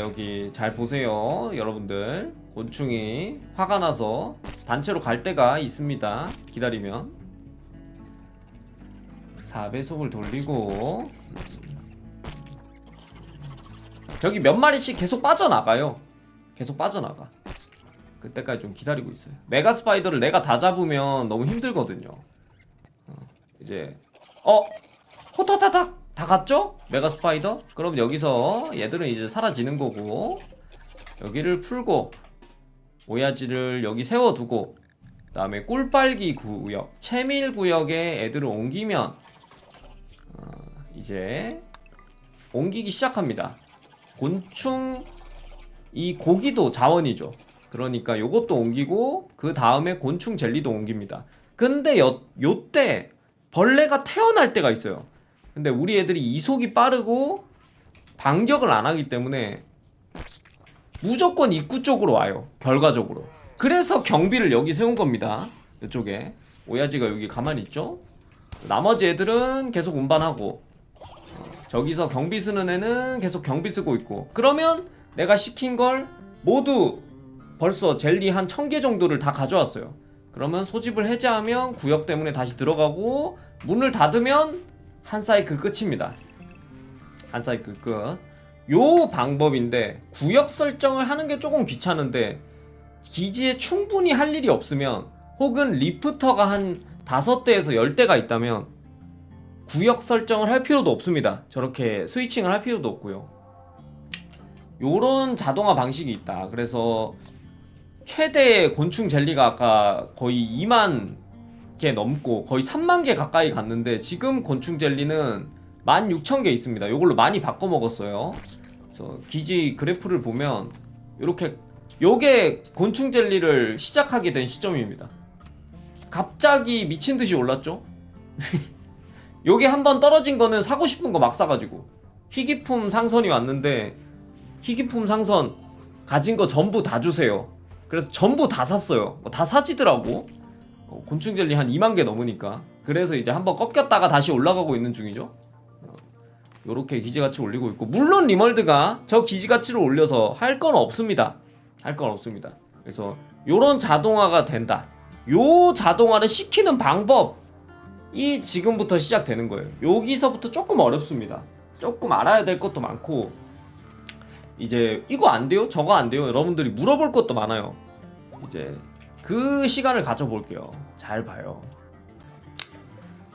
여기 잘 보세요 여러분들. 곤충이 화가 나서 단체로 갈 때가 있습니다. 기다리면. 4배속을 돌리고. 저기 몇 마리씩 계속 빠져나가요. 계속 빠져나가. 그때까지 좀 기다리고 있어요. 메가 스파이더를 내가 다 잡으면 너무 힘들거든요. 어, 이제 어 호타타닥 다 갔죠? 메가 스파이더? 그럼 여기서 얘들은 이제 사라지는 거고 여기를 풀고 오야지를 여기 세워두고 그 다음에 꿀빨기 구역 채밀 구역에 애들을 옮기면 어, 이제 옮기기 시작합니다 곤충 이 고기도 자원이죠 그러니까 요것도 옮기고 그 다음에 곤충 젤리도 옮깁니다 근데 요, 요때 벌레가 태어날 때가 있어요 근데 우리 애들이 이속이 빠르고 반격을 안 하기 때문에 무조건 입구 쪽으로 와요. 결과적으로. 그래서 경비를 여기 세운 겁니다. 이쪽에 오야지가 여기 가만히 있죠. 나머지 애들은 계속 운반하고 어, 저기서 경비 쓰는 애는 계속 경비 쓰고 있고 그러면 내가 시킨 걸 모두 벌써 젤리 한천개 정도를 다 가져왔어요. 그러면 소집을 해제하면 구역 때문에 다시 들어가고 문을 닫으면 한 사이클 끝입니다. 한 사이클 끝. 요 방법인데 구역 설정을 하는 게 조금 귀찮은데 기지에 충분히 할 일이 없으면 혹은 리프터가 한 다섯 대에서 열 대가 있다면 구역 설정을 할 필요도 없습니다. 저렇게 스위칭을 할 필요도 없고요. 요런 자동화 방식이 있다. 그래서 최대 곤충 젤리가 아까 거의 2만 개 넘고 거의 3만 개 가까이 갔는데 지금 곤충 젤리는 16,000개 있습니다. 이걸로 많이 바꿔 먹었어요. 그래서 기지 그래프를 보면 이렇게 요게 곤충 젤리를 시작하게 된 시점입니다. 갑자기 미친 듯이 올랐죠? 요게 한 번 떨어진 거는 사고 싶은 거 막 사가지고 희귀품 상선이 왔는데 희귀품 상선 가진 거 전부 다 주세요. 그래서 전부 다 샀어요. 뭐다 사지더라고. 어, 곤충 젤리 한 2만 개 넘으니까. 그래서 이제 한번 꺾였다가 다시 올라가고 있는 중이죠. 어, 요렇게 기지가치 올리고 있고 물론 리멀드가 저 기지가치를 올려서 할 건 없습니다. 할 건 없습니다. 그래서 요런 자동화가 된다. 요 자동화를 시키는 방법이 지금부터 시작되는 거예요. 여기서부터 조금 어렵습니다. 조금 알아야 될 것도 많고 이제 이거 안 돼요? 저거 안 돼요? 여러분들이 물어볼 것도 많아요. 이제 그 시간을 가져볼게요. 잘 봐요.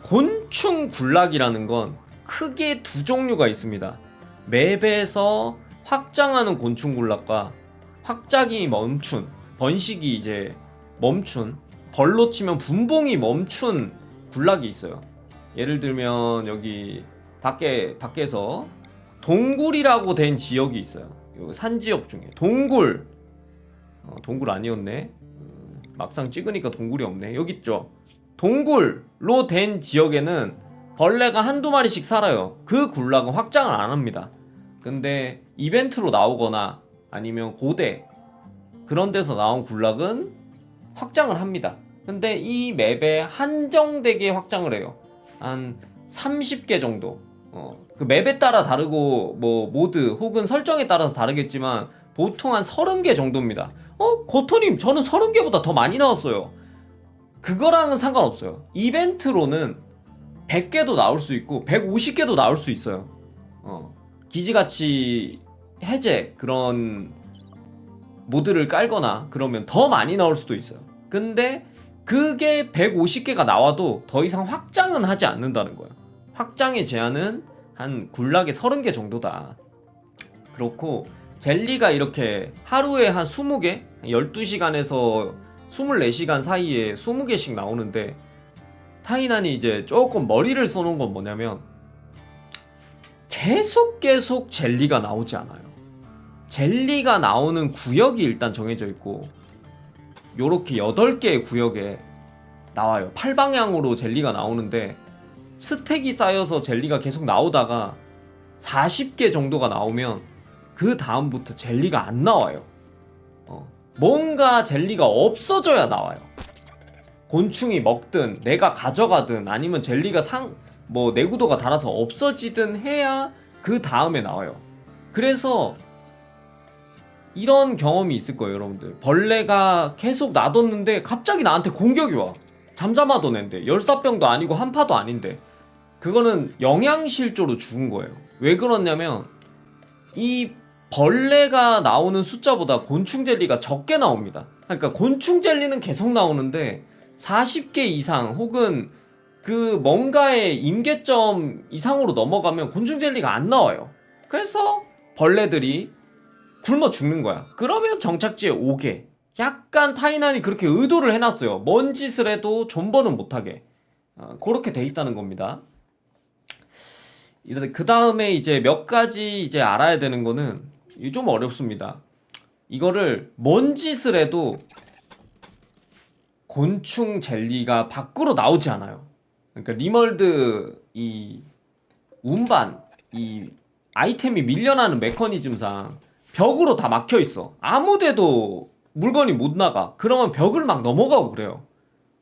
곤충 군락이라는 건 크게 두 종류가 있습니다. 맵에서 확장하는 곤충 군락과 확장이 멈춘, 번식이 이제 멈춘, 벌로 치면 분봉이 멈춘 군락이 있어요. 예를 들면 여기 밖에 밖에서 동굴이라고 된 지역이 있어요. 요산 지역 중에 동굴 어, 동굴 아니었네. 음, 막상 찍으니까 동굴이 없네. 여기 있죠. 동굴로 된 지역에는 벌레가 한두 마리씩 살아요. 그 군락은 확장을 안 합니다. 근데 이벤트로 나오거나 아니면 고대 그런 데서 나온 군락은 확장을 합니다. 근데 이 맵에 한정되게 확장을 해요. 한 30개 정도. 어, 그 맵에 따라 다르고 뭐 모드 혹은 설정에 따라서 다르겠지만 보통 한 30개 정도입니다. 어, 고토님 저는 30개보다 더 많이 나왔어요. 그거랑은 상관없어요. 이벤트로는 100개도 나올 수 있고 150개도 나올 수 있어요. 어, 기지가치 해제 그런 모드를 깔거나 그러면 더 많이 나올 수도 있어요. 근데 그게 150개가 나와도 더 이상 확장은 하지 않는다는 거예요. 확장의 제한은 한 굴락의 30개 정도다. 그렇고 젤리가 이렇게 하루에 한 20개, 12시간에서 24시간 사이에 20개씩 나오는데 타이난이 이제 조금 머리를 써놓은 건 뭐냐면 계속 계속 젤리가 나오지 않아요. 젤리가 나오는 구역이 일단 정해져 있고 요렇게 8개의 구역에 나와요. 팔방향으로 젤리가 나오는데 스택이 쌓여서 젤리가 계속 나오다가 40개 정도가 나오면 그 다음부터 젤리가 안 나와요. 어, 뭔가 젤리가 없어져야 나와요. 곤충이 먹든 내가 가져가든 아니면 젤리가 상 뭐 내구도가 달아서 없어지든 해야 그 다음에 나와요. 그래서 이런 경험이 있을 거예요, 여러분들. 벌레가 계속 놔뒀는데 갑자기 나한테 공격이 와. 잠잠하던 앤데 열사병도 아니고 한파도 아닌데 그거는 영양실조로 죽은 거예요. 왜 그러냐면 이 벌레가 나오는 숫자보다 곤충 젤리가 적게 나옵니다. 그러니까 곤충 젤리는 계속 나오는데 40개 이상 혹은 그 뭔가의 임계점 이상으로 넘어가면 곤충 젤리가 안 나와요. 그래서 벌레들이 굶어 죽는 거야. 그러면 정착지에 오게. 약간 타이난이 그렇게 의도를 해놨어요. 뭔 짓을 해도 존버는 못하게. 어, 그렇게 돼 있다는 겁니다. 그 다음에 이제 몇 가지 이제 알아야 되는 거는 이게 좀 어렵습니다. 이거를 뭔 짓을 해도 곤충 젤리가 밖으로 나오지 않아요. 그러니까 리멀드 이 운반 이 아이템이 밀려나는 메커니즘상 벽으로 다 막혀 있어. 아무 데도 물건이 못 나가. 그러면 벽을 막 넘어가고 그래요.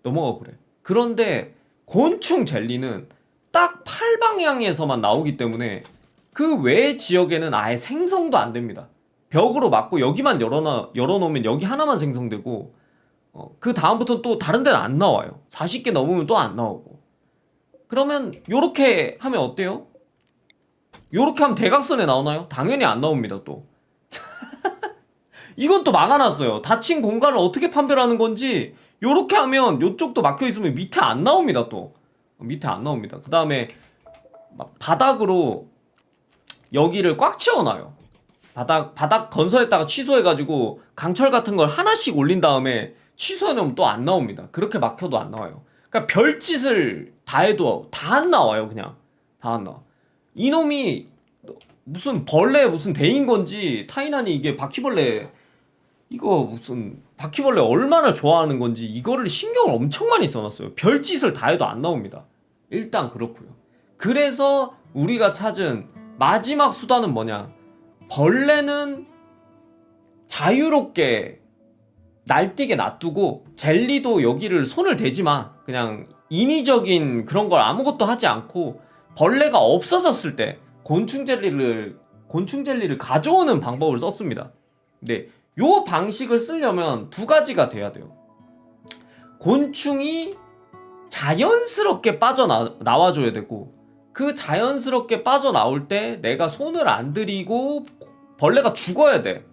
넘어가고 그래. 그런데 곤충 젤리는 딱 팔방향에서만 나오기 때문에 그 외 지역에는 아예 생성도 안 됩니다. 벽으로 막고 여기만 열어놔, 열어놓으면 여기 하나만 생성되고 어, 그 다음부터 또 다른 데는 안 나와요. 40개 넘으면 또 안 나오고. 그러면 요렇게 하면 어때요? 요렇게 하면 대각선에 나오나요? 당연히 안 나옵니다 또. 이건 또 막아놨어요. 닫힌 공간을 어떻게 판별하는 건지 요렇게 하면 요쪽도 막혀 있으면 밑에 안 나옵니다 또. 밑에 안 나옵니다. 그 다음에 막 바닥으로 여기를 꽉 채워놔요. 바닥 바닥 건설했다가 취소해가지고 강철 같은 걸 하나씩 올린 다음에 취소해놓으면 또 안 나옵니다. 그렇게 막혀도 안 나와요. 그러니까 별짓을 다 해도 다 안 나와요. 그냥 다 안 나와. 이놈이 무슨 벌레 무슨 대인 건지 타이난이 이게 바퀴벌레 이거 무슨 바퀴벌레 얼마나 좋아하는 건지 이거를 신경을 엄청 많이 써놨어요. 별짓을 다 해도 안 나옵니다. 일단 그렇고요. 그래서 우리가 찾은 마지막 수단은 뭐냐? 벌레는 자유롭게 날뛰게 놔두고 젤리도 여기를 손을 대지 마. 그냥 인위적인 그런 걸 아무것도 하지 않고 벌레가 없어졌을 때 곤충 젤리를 곤충 젤리를 가져오는 방법을 썼습니다. 근데 요 방식을 쓰려면 두 가지가 돼야 돼요. 곤충이 자연스럽게 빠져나와줘야 되고 그 자연스럽게 빠져나올 때 내가 손을 안 들이고 벌레가 죽어야 돼.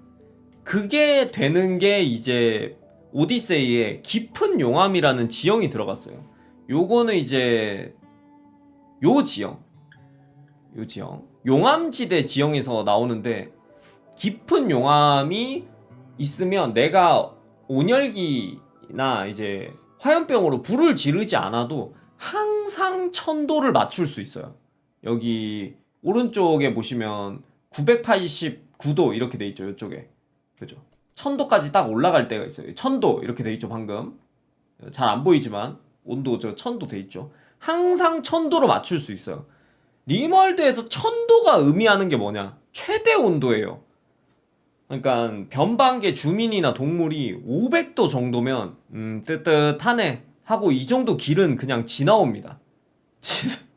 그게 되는 게 이제 오디세이에 깊은 용암이라는 지형이 들어갔어요. 요거는 이제 요 지형, 요 지형, 용암지대 지형에서 나오는데 깊은 용암이 있으면 내가 온열기나 이제 화염병으로 불을 지르지 않아도 항상 천도를 맞출 수 있어요. 여기 오른쪽에 보시면 989도 이렇게 돼 있죠. 이쪽에. 그죠? 천도까지 딱 올라갈 때가 있어요. 천도 이렇게 돼 있죠. 방금. 잘 안 보이지만 온도 저 천도 돼 있죠. 항상 천도로 맞출 수 있어요. 리멀드에서 천도가 의미하는 게 뭐냐? 최대 온도예요. 그러니까 변방계 주민이나 동물이 500도 정도면 음 뜨뜻하네 하고 이 정도 길은 그냥 지나옵니다.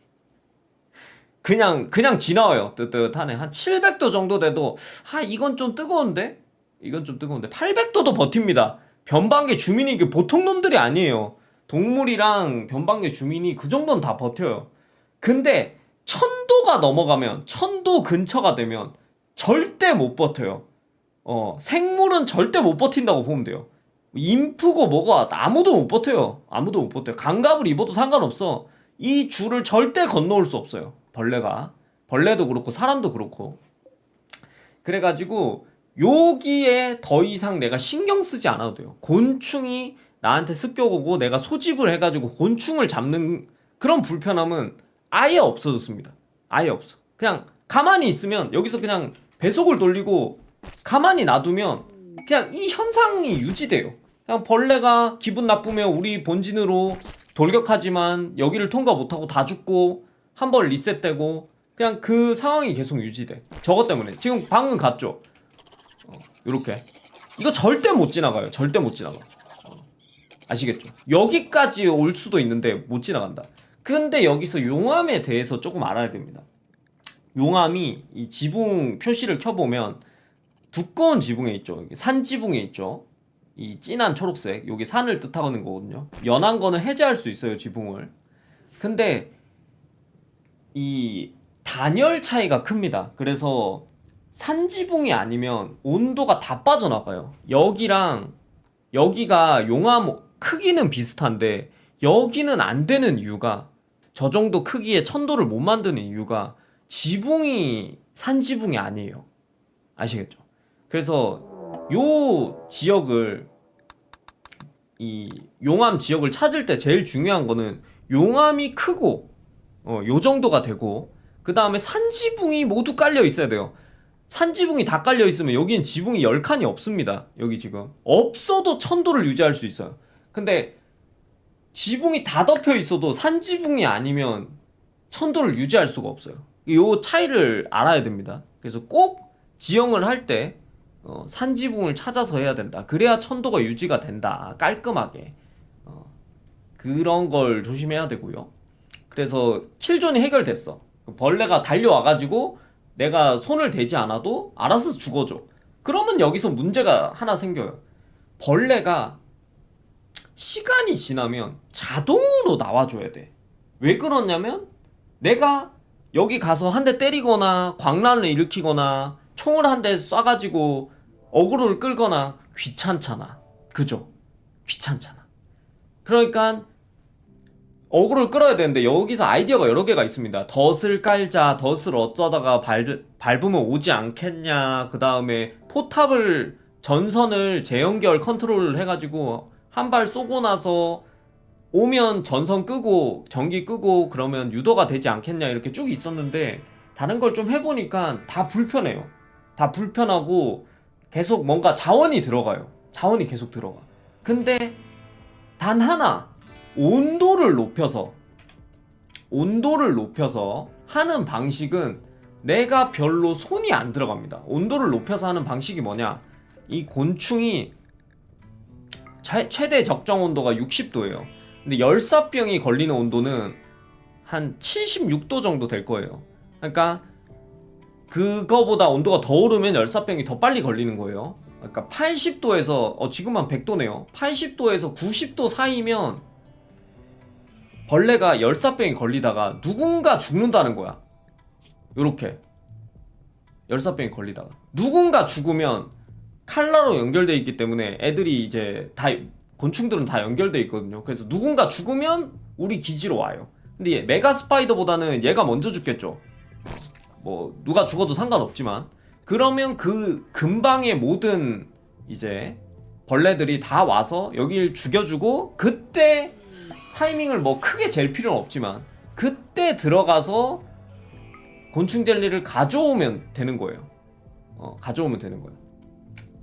그냥 그냥 지나와요. 뜨뜻하네. 한 700도 정도 돼도 아 이건 좀 뜨거운데? 이건 좀 뜨거운데 800도도 버팁니다. 변방계 주민이 이게 보통 놈들이 아니에요. 동물이랑 변방계 주민이 그 정도는 다 버텨요. 근데 천도가 넘어가면 천도 근처가 되면 절대 못 버텨요. 어, 생물은 절대 못 버틴다고 보면 돼요. 인프고 뭐가 아무도 못 버텨요. 아무도 못 버텨요. 강갑을 입어도 상관없어. 이 줄을 절대 건너올 수 없어요. 벌레가. 벌레도 그렇고 사람도 그렇고. 그래가지고 여기에 더 이상 내가 신경 쓰지 않아도 돼요. 곤충이 나한테 습격오고 내가 소집을 해가지고 곤충을 잡는 그런 불편함은 아예 없어졌습니다. 아예 없어. 그냥 가만히 있으면 여기서 그냥 배속을 돌리고 가만히 놔두면 그냥 이 현상이 유지돼요. 그냥 벌레가 기분 나쁘면 우리 본진으로 돌격하지만 여기를 통과 못하고 다 죽고 한 번 리셋되고 그냥 그 상황이 계속 유지돼. 저것 때문에 지금 방금 갔죠. 어, 요렇게 이거 절대 못 지나가요. 절대 못 지나가. 어, 아시겠죠? 여기까지 올 수도 있는데 못 지나간다. 근데 여기서 용암에 대해서 조금 알아야 됩니다. 용암이 이 지붕 표시를 켜보면 두꺼운 지붕에 있죠. 산 지붕에 있죠. 이 진한 초록색, 여기 산을 뜻하는 거거든요. 연한 거는 해제할 수 있어요, 지붕을. 근데 이 단열 차이가 큽니다. 그래서 산 지붕이 아니면 온도가 다 빠져나가요. 여기랑 여기가 용암 크기는 비슷한데 여기는 안 되는 이유가 저 정도 크기의 천도를 못 만드는 이유가 지붕이 산 지붕이 아니에요. 아시겠죠? 그래서 요 지역을 이 용암 지역을 찾을 때 제일 중요한 거는 용암이 크고 어, 요 정도가 되고 그 다음에 산지붕이 모두 깔려 있어야 돼요. 산지붕이 다 깔려 있으면 여기는 지붕이 10칸이 없습니다. 여기 지금 없어도 천도를 유지할 수 있어요. 근데 지붕이 다 덮여 있어도 산지붕이 아니면 천도를 유지할 수가 없어요. 이 차이를 알아야 됩니다. 그래서 꼭 지형을 할 때 어, 산지붕을 찾아서 해야 된다. 그래야 천도가 유지가 된다. 깔끔하게. 어, 그런 걸 조심해야 되고요. 그래서 킬존이 해결됐어. 그 벌레가 달려와가지고 내가 손을 대지 않아도 알아서 죽어줘. 그러면 여기서 문제가 하나 생겨요. 벌레가 시간이 지나면 자동으로 나와줘야 돼. 왜 그러냐면 내가 여기 가서 한 대 때리거나 광란을 일으키거나 총을 한 대 쏴가지고 어그로를 끌거나 귀찮잖아. 그죠? 귀찮잖아. 그러니까 어그로를 끌어야 되는데 여기서 아이디어가 여러 개가 있습니다. 덫을 깔자, 덫을 어쩌다가 발, 밟으면 오지 않겠냐. 그 다음에 포탑을 전선을 재연결 컨트롤을 해가지고 한 발 쏘고 나서 오면 전선 끄고 전기 끄고 그러면 유도가 되지 않겠냐 이렇게 쭉 있었는데 다른 걸 좀 해보니까 다 불편해요. 다 불편하고 계속 뭔가 자원이 들어가요. 자원이 계속 들어가. 근데 단 하나 온도를 높여서 온도를 높여서 하는 방식은 내가 별로 손이 안 들어갑니다. 온도를 높여서 하는 방식이 뭐냐? 이 곤충이 차- 최대 적정 온도가 60도예요. 근데 열사병이 걸리는 온도는 한 76도 정도 될 거예요. 그러니까 그거보다 온도가 더 오르면 열사병이 더 빨리 걸리는 거예요. 그러니까 80도에서 어 지금은 100도네요. 80도에서 90도 사이면 벌레가 열사병이 걸리다가 누군가 죽는다는 거야. 요렇게 열사병이 걸리다가 누군가 죽으면 칼라로 연결돼 있기 때문에 애들이 이제 다 곤충들은 다 연결돼 있거든요. 그래서 누군가 죽으면 우리 기지로 와요. 근데 얘 메가 스파이더보다는 얘가 먼저 죽겠죠. 뭐 누가 죽어도 상관없지만 그러면 그 근방의 모든 이제 벌레들이 다 와서 여길 죽여주고 그때 타이밍을 뭐 크게 잴 필요는 없지만 그때 들어가서 곤충 젤리를 가져오면 되는 거예요. 어, 가져오면 되는 거예요.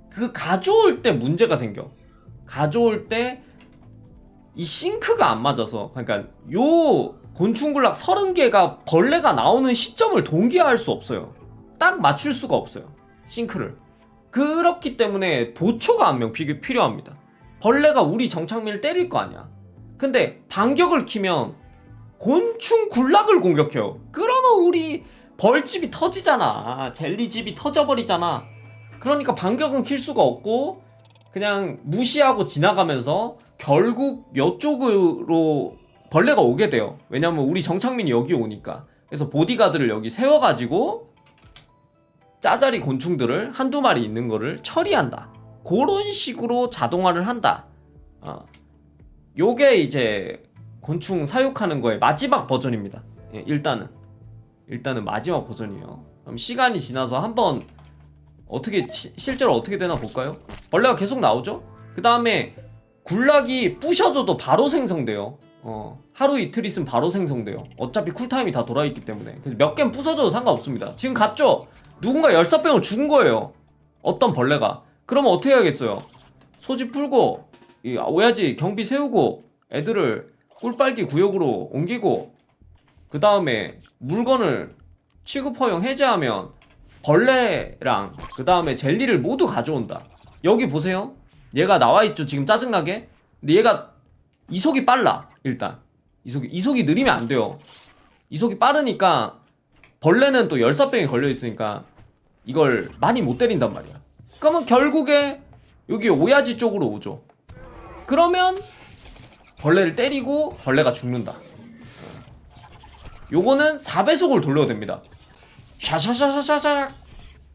그 가져올 때 문제가 생겨. 가져올 때 이 싱크가 안 맞아서 그러니까 요 곤충군락 30개가 벌레가 나오는 시점을 동기화할 수 없어요. 딱 맞출 수가 없어요. 싱크를. 그렇기 때문에 보초가 한 명 필요합니다. 벌레가 우리 정착민을 때릴 거 아니야. 근데 반격을 키면 곤충 군락을 공격해요. 그러면 우리 벌집이 터지잖아. 젤리집이 터져버리잖아. 그러니까 반격은 킬 수가 없고 그냥 무시하고 지나가면서 결국 이쪽으로 벌레가 오게 돼요. 왜냐면 우리 정착민이 여기 오니까. 그래서 보디가드를 여기 세워가지고 짜자리 곤충들을 한두 마리 있는 거를 처리한다. 그런 식으로 자동화를 한다. 어. 요게 이제 곤충 사육하는 거의 마지막 버전입니다. 예, 일단은 일단은 마지막 버전이에요. 그럼 시간이 지나서 한번 어떻게 시- 실제로 어떻게 되나 볼까요? 벌레가 계속 나오죠? 그 다음에 굴락이 부셔져도 바로 생성돼요. 어, 하루 이틀 있으면 바로 생성돼요. 어차피 쿨타임이 다 돌아있기 때문에. 그래서 몇 개는 부서져도 상관없습니다. 지금 갔죠? 누군가 열사병을 죽은 거예요. 어떤 벌레가. 그러면 어떻게 해야겠어요? 소지 풀고, 이 오야지 경비 세우고, 애들을 꿀빨기 구역으로 옮기고, 그 다음에 물건을 취급 허용 해제하면 벌레랑 그 다음에 젤리를 모두 가져온다. 여기 보세요. 얘가 나와 있죠. 지금 짜증나게. 근데 얘가 이속이 빨라. 일단 이속이 이속이 느리면 안 돼요. 이속이 빠르니까 벌레는 또 열사병에 걸려 있으니까 이걸 많이 못 때린단 말이야. 그러면 결국에 여기 오야지 쪽으로 오죠. 그러면 벌레를 때리고 벌레가 죽는다. 요거는 4배속을 돌려도 됩니다. 샤샤샤샤샤샥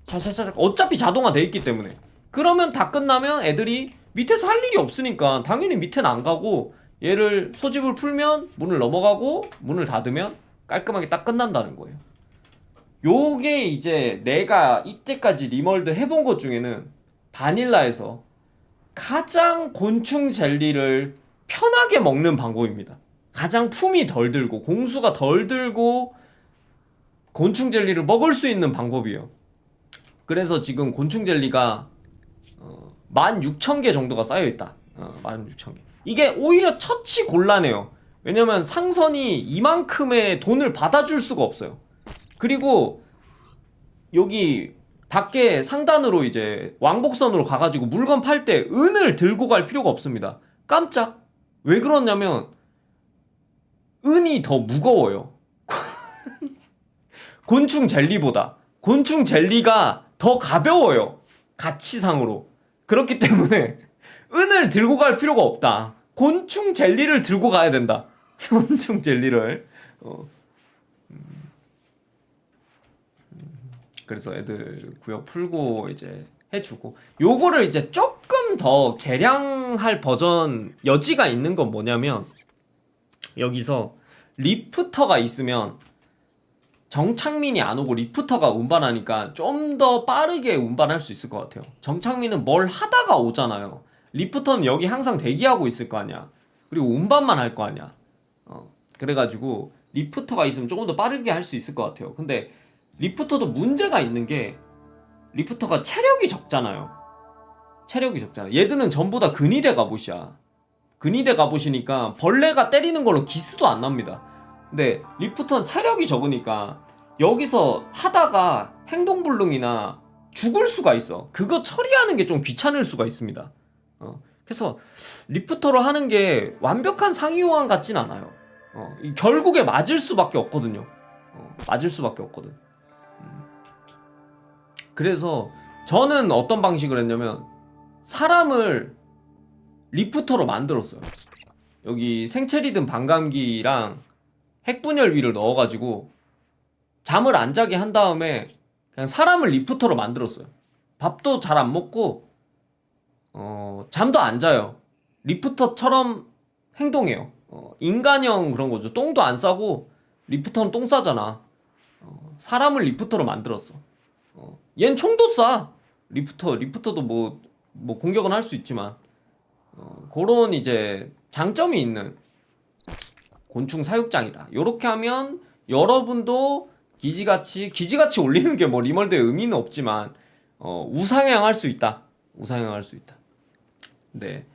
샤샤샤샥 어차피 자동화 돼 있기 때문에 그러면 다 끝나면 애들이 밑에서 할 일이 없으니까 당연히 밑에는 안 가고 얘를 소집을 풀면 문을 넘어가고 문을 닫으면 깔끔하게 딱 끝난다는 거예요. 요게 이제 내가 이때까지 리멀드 해본 것 중에는 바닐라에서 가장 곤충 젤리를 편하게 먹는 방법입니다. 가장 품이 덜 들고 공수가 덜 들고 곤충 젤리를 먹을 수 있는 방법이에요. 그래서 지금 곤충 젤리가 어, 16,000개 정도가 쌓여 있다. 어, 16,000개. 이게 오히려 처치 곤란해요. 왜냐면 상선이 이만큼의 돈을 받아줄 수가 없어요. 그리고 여기 밖에 상단으로 이제 왕복선으로 가가지고 물건 팔 때 은을 들고 갈 필요가 없습니다. 깜짝. 왜 그러냐면 은이 더 무거워요. 곤충 젤리보다. 곤충 젤리가 더 가벼워요. 가치상으로. 그렇기 때문에 은을 들고 갈 필요가 없다. 곤충 젤리를 들고 가야 된다. 곤충 젤리를. 어. 음. 그래서 애들 구역 풀고 이제 해주고 요거를 이제 조금 더 개량할 버전 여지가 있는 건 뭐냐면 여기서 리프터가 있으면 정창민이 안 오고 리프터가 운반하니까 좀 더 빠르게 운반할 수 있을 것 같아요. 정창민은 뭘 하다가 오잖아요. 리프터는 여기 항상 대기하고 있을 거 아니야. 그리고 운반만 할 거 아니야. 어, 그래가지고 리프터가 있으면 조금 더 빠르게 할 수 있을 것 같아요. 근데 리프터도 문제가 있는 게 리프터가 체력이 적잖아요. 체력이 적잖아. 얘들은 전부 다 근위대 갑옷이야. 근위대 갑옷이니까 벌레가 때리는 걸로 기스도 안 납니다. 근데 리프터는 체력이 적으니까 여기서 하다가 행동불능이나 죽을 수가 있어. 그거 처리하는 게 좀 귀찮을 수가 있습니다. 어, 그래서 리프터로 하는 게 완벽한 상위호환 같진 않아요. 어, 이 결국에 맞을 수밖에 없거든요. 어, 맞을 수밖에 없거든. 음. 그래서 저는 어떤 방식을 했냐면 사람을 리프터로 만들었어요. 여기 생체리듬 반감기랑 핵분열위를 넣어가지고 잠을 안 자게 한 다음에 그냥 사람을 리프터로 만들었어요. 밥도 잘 안 먹고 어, 잠도 안 자요. 리프터처럼 행동해요. 어, 인간형 그런 거죠. 똥도 안 싸고 리프터는 똥 싸잖아. 어, 사람을 리프터로 만들었어. 어, 얜 총도 쏴. 리프터, 리프터도 뭐, 뭐 공격은 할 수 있지만 어, 그런 이제 장점이 있는 곤충 사육장이다. 요렇게 하면 여러분도 기지같이 기지같이 올리는 게 뭐 리멀드의 의미는 없지만 어, 우상향할 수 있다. 우상향할 수 있다. 근데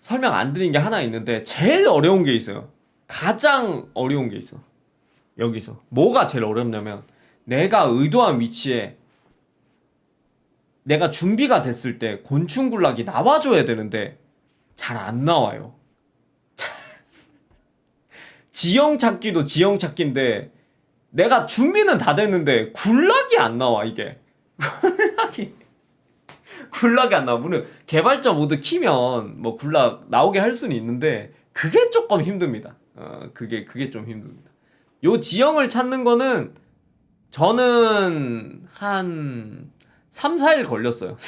설명 안 드린 게 하나 있는데 제일 어려운 게 있어요. 가장 어려운 게 있어. 여기서 뭐가 제일 어렵냐면 내가 의도한 위치에 내가 준비가 됐을 때 곤충 군락이 나와줘야 되는데 잘 안 나와요. 지형 찾기도 지형 찾기인데 내가 준비는 다 됐는데 굴락이 안 나와 이게 굴락이 안 물론 개발자 모드 키면 뭐 굴락 나오게 할 수는 있는데 그게 조금 힘듭니다. 어 그게 그게 좀 힘듭니다. 요 지형을 찾는 거는 저는 한 3, 4일 걸렸어요.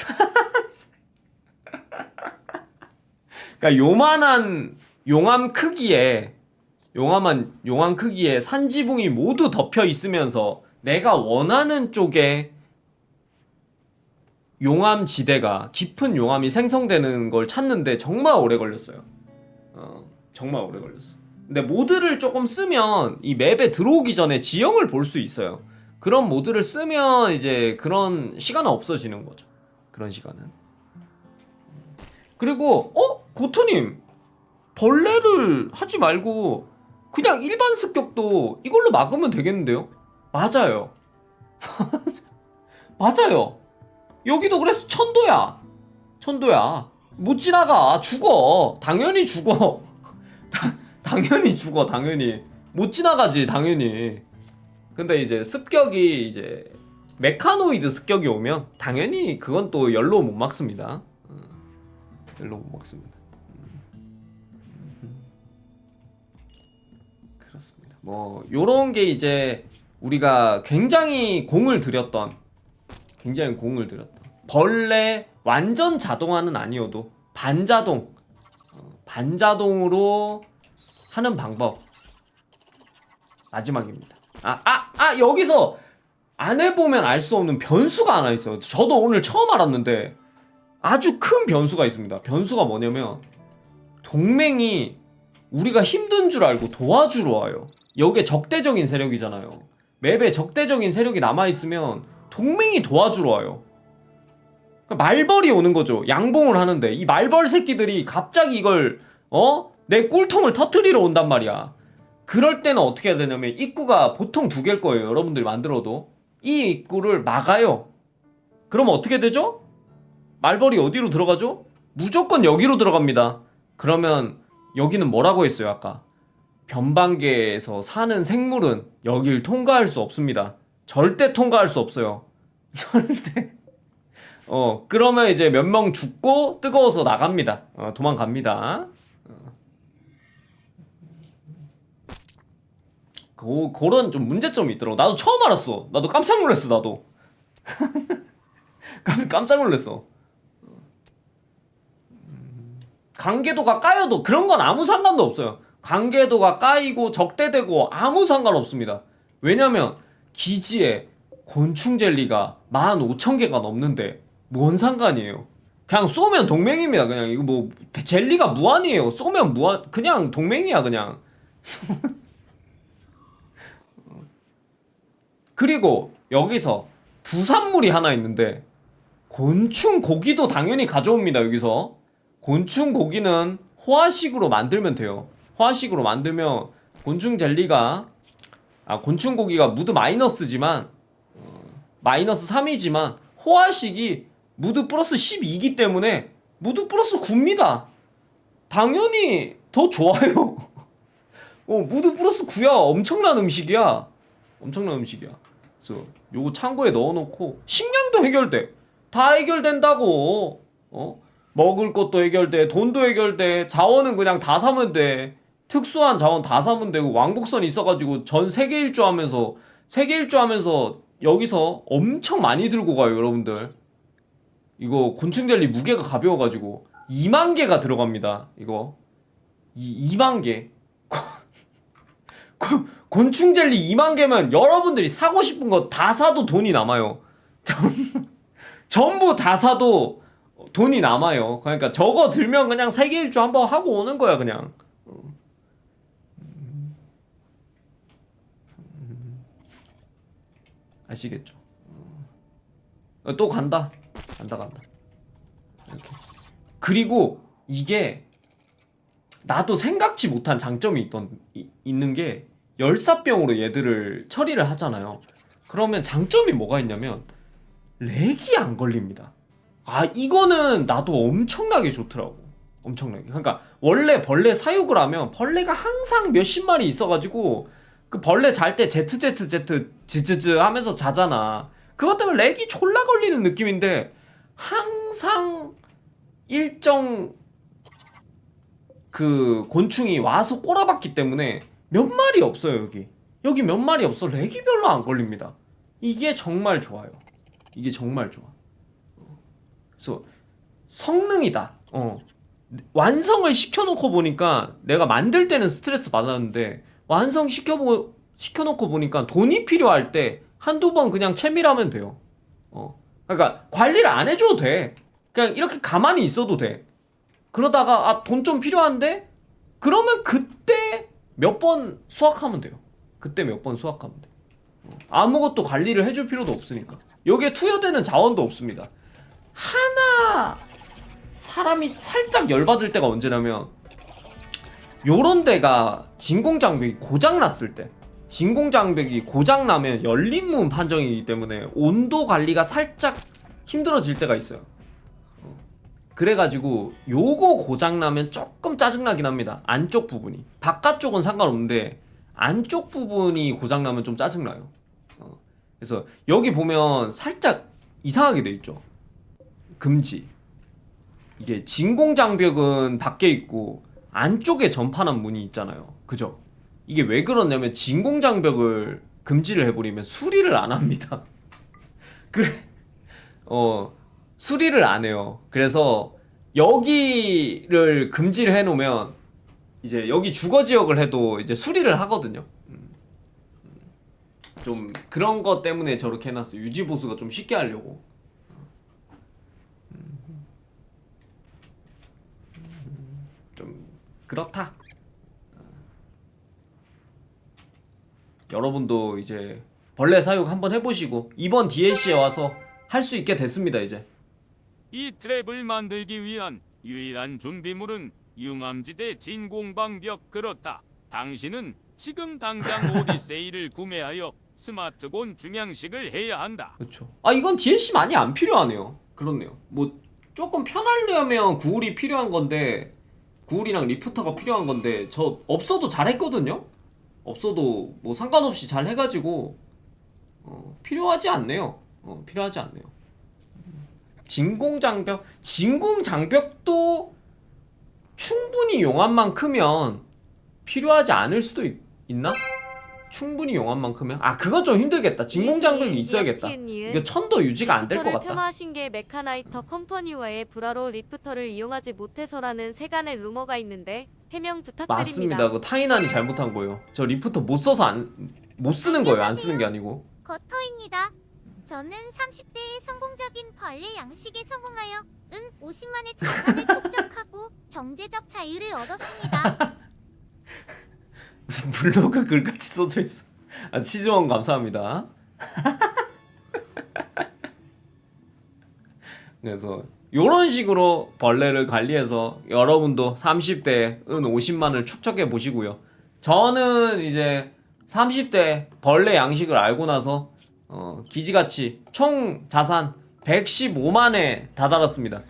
그러니까 요만한 용암 크기에 용암한 용암 크기에 산지붕이 모두 덮여 있으면서 내가 원하는 쪽에 용암 지대가 깊은 용암이 생성되는 걸 찾는데 정말 오래 걸렸어요. 어, 정말 오래 걸렸어. 근데 모드를 조금 쓰면 이 맵에 들어오기 전에 지형을 볼 수 있어요. 그런 모드를 쓰면 이제 그런 시간은 없어지는 거죠. 그런 시간은. 그리고 어 고토님 벌레를 하지 말고 그냥 일반 습격도 이걸로 막으면 되겠는데요? 맞아요. 맞아요. 여기도 그래서 천도야. 천도야. 못 지나가. 죽어. 당연히 죽어. 다, 당연히 죽어. 당연히. 못 지나가지. 당연히. 근데 이제 습격이 이제 메카노이드 습격이 오면 당연히 그건 또 열로 못 막습니다. 어, 열로 못 막습니다. 음. 그렇습니다. 뭐 요런 게 이제 우리가 굉장히 공을 들였던 굉장히 공을 들였던 벌레 완전 자동화는 아니어도 반자동 어, 반자동으로 하는 방법 마지막입니다. 아, 아, 아, 여기서 안 해보면 알 수 없는 변수가 하나 있어요. 저도 오늘 처음 알았는데 아주 큰 변수가 있습니다. 변수가 뭐냐면 동맹이 우리가 힘든 줄 알고 도와주러 와요. 여기에 적대적인 세력이잖아요. 맵에 적대적인 세력이 남아있으면 동맹이 도와주러 와요. 그러니까 말벌이 오는 거죠. 양봉을 하는데 이 말벌 새끼들이 갑자기 이걸 어? 내 꿀통을 터트리러 온단 말이야. 그럴 때는 어떻게 해야 되냐면 입구가 보통 두 개일 거예요. 여러분들이 만들어도 이 입구를 막아요. 그러면 어떻게 되죠? 말벌이 어디로 들어가죠? 무조건 여기로 들어갑니다. 그러면 여기는 뭐라고 했어요, 아까? 변방계에서 사는 생물은 여길 통과할 수 없습니다. 절대 통과할 수 없어요. 절대. 어, 그러면 이제 몇 명 죽고 뜨거워서 나갑니다. 어, 도망갑니다. 그, 그런 좀 문제점이 있더라고. 나도 처음 알았어. 나도 깜짝 놀랐어, 나도. 깜- 깜짝 놀랐어. 관계도가 까여도 그런 건 아무 상관도 없어요. 관계도가 까이고 적대되고 아무 상관 없습니다. 왜냐면 기지에 곤충 젤리가 15,000개가 넘는데 뭔 상관이에요? 그냥 쏘면 동맹입니다. 그냥 이거 뭐 젤리가 무한이에요. 쏘면 무한 그냥 동맹이야 그냥. 그리고 여기서 부산물이 하나 있는데 곤충 고기도 당연히 가져옵니다. 여기서 곤충 고기는 호화식으로 만들면 돼요. 호화식으로 만들면 곤충 젤리가 아 곤충 고기가 무드 마이너스지만 어, 마이너스 3이지만 호화식이 무드 플러스 12이기 때문에 무드 플러스 9입니다. 당연히 더 좋아요. 어, 무드 플러스 9야. 엄청난 음식이야. 엄청난 음식이야. 그래서 요거 창고에 넣어놓고 식량도 해결돼. 다 해결된다고. 어? 먹을 것도 해결돼. 돈도 해결돼. 자원은 그냥 다 사면 돼. 특수한 자원 다 사면 되고 왕복선 있어가지고 전 세계 일주하면서 세계 일주하면서 여기서 엄청 많이 들고 가요 여러분들. 이거 곤충 젤리 무게가 가벼워가지고 2만 개가 들어갑니다. 이거 이 2만 개. 고- 곤충 젤리 2만 개면 여러분들이 사고 싶은 거 다 사도 돈이 남아요. 전부 다 사도 돈이 남아요. 그러니까 저거 들면 그냥 세계 일주 한번 하고 오는 거야 그냥. 아시겠죠? 어, 또 간다. 간다 간다. 이렇게. 그리고 이게 나도 생각지 못한 장점이 있던 이- 있는 게 열사병으로 얘들을 처리를 하잖아요. 그러면 장점이 뭐가 있냐면 렉이 안 걸립니다. 아 이거는 나도 엄청나게 좋더라고. 엄청나게. 그러니까 원래 벌레 사육을 하면 벌레가 항상 몇십 마리 있어가지고 그 벌레 잘 때 ZZZ 지즈즈 하면서 자잖아. 그것 때문에 렉이 졸라 걸리는 느낌인데 항상 일정 그 곤충이 와서 꼬라박기 때문에 몇 마리 없어요 여기. 여기 몇 마리 없어. 렉이 별로 안 걸립니다. 이게 정말 좋아요. 이게 정말 좋아. 어. 그래서 성능이다. 어. 완성을 시켜놓고 보니까 내가 만들 때는 스트레스 받았는데 완성 시켜보 시켜놓고 보니까 돈이 필요할 때 한두 번 그냥 채밀하면 돼요 어 그러니까 관리를 안 해줘도 돼 그냥 이렇게 가만히 있어도 돼 그러다가 아 돈 좀 필요한데 그러면 그때 몇 번 수확하면 돼요. 그때 몇 번 수확하면 돼. 어, 아무것도 관리를 해줄 필요도 없으니까. 여기에 투여되는 자원도 없습니다. 하나 사람이 살짝 열받을 때가 언제냐면 요런 데가 진공 장벽이 고장 났을 때 진공장벽이 고장 나면 열린 문 판정이기 때문에 온도 관리가 살짝 힘들어질 때가 있어요. 그래가지고 요거 고장나면 조금 짜증나긴 합니다 안쪽 부분이 바깥쪽은 상관없는데 안쪽 부분이 고장나면 좀 짜증나요 어. 그래서 여기 보면 살짝 이상하게 돼 있죠. 금지. 이게 진공장벽은 밖에 있고 안쪽에 전파난 문이 있잖아요. 그죠? 이게 왜 그러냐면 진공장벽을 금지를 해버리면 수리를 안 합니다. 그래, 어, 수리를 안 해요. 그래서 여기를 금지를 해놓으면 이제 여기 주거 지역을 해도 이제 수리를 하거든요. 음. 음. 좀 그런 것 때문에 저렇게 해놨어요. 유지 보수가 좀 쉽게 하려고. 음. 좀 그렇다. 여러분도 이제 벌레 사육 한번 해보시고 이번 DLC에 와서 할 수 있게 됐습니다 이제. 이 트랩을 만들기 위한 유일한 준비물은 융암지대 진공방벽 그렇다. 당신은 지금 당장 오디세이를 구매하여 스마트곤 중양식을 해야 한다. 그렇죠. 아 이건 DLC 많이 안 필요하네요. 그렇네요. 뭐 조금 편하려면 구울이 필요한 건데 구울이랑 리프터가 필요한 건데 저 없어도 잘했거든요. 없어도 뭐 상관없이 잘 해가지고 어, 필요하지 않네요. 어, 필요하지 않네요. 진공 장벽, 진공 장벽도 충분히 용암만 크면 필요하지 않을 수도 있, 있나? 충분히 용암만 크면 아 그건 좀 힘들겠다. 진공 장벽이 있어야겠다. 이거 천도 유지가 안 될것 리프터를 같다. 폄하하신 게 메카나이터 컴퍼니와의 불화로 리프터를 이용하지 못해서라는 세간의 루머가 있는데 해명 부탁드립니다. 맞습니다. 그 타이난이 잘못한 거예요. 저 리프터 못 써서 안 못 쓰는 거예요. 안 쓰는 게 아니고. 거터입니다. 저는 30대의 성공적인 벌레 양식에 성공하여 은 50만의 자산을 축적하고 경제적 자유를 얻었습니다. 무슨 블로그 글같이 써져 있어. 아, 치즈원 감사합니다. 그래서 요런 식으로 벌레를 관리해서 여러분도 30대에 은 50만을 축적해 보시고요. 저는 이제 30대 벌레 양식을 알고 나서 어, 기지같이 총 자산 115만에 다다랐습니다.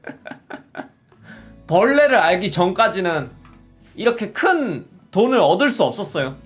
벌레를 알기 전까지는 이렇게 큰 돈을 얻을 수 없었어요.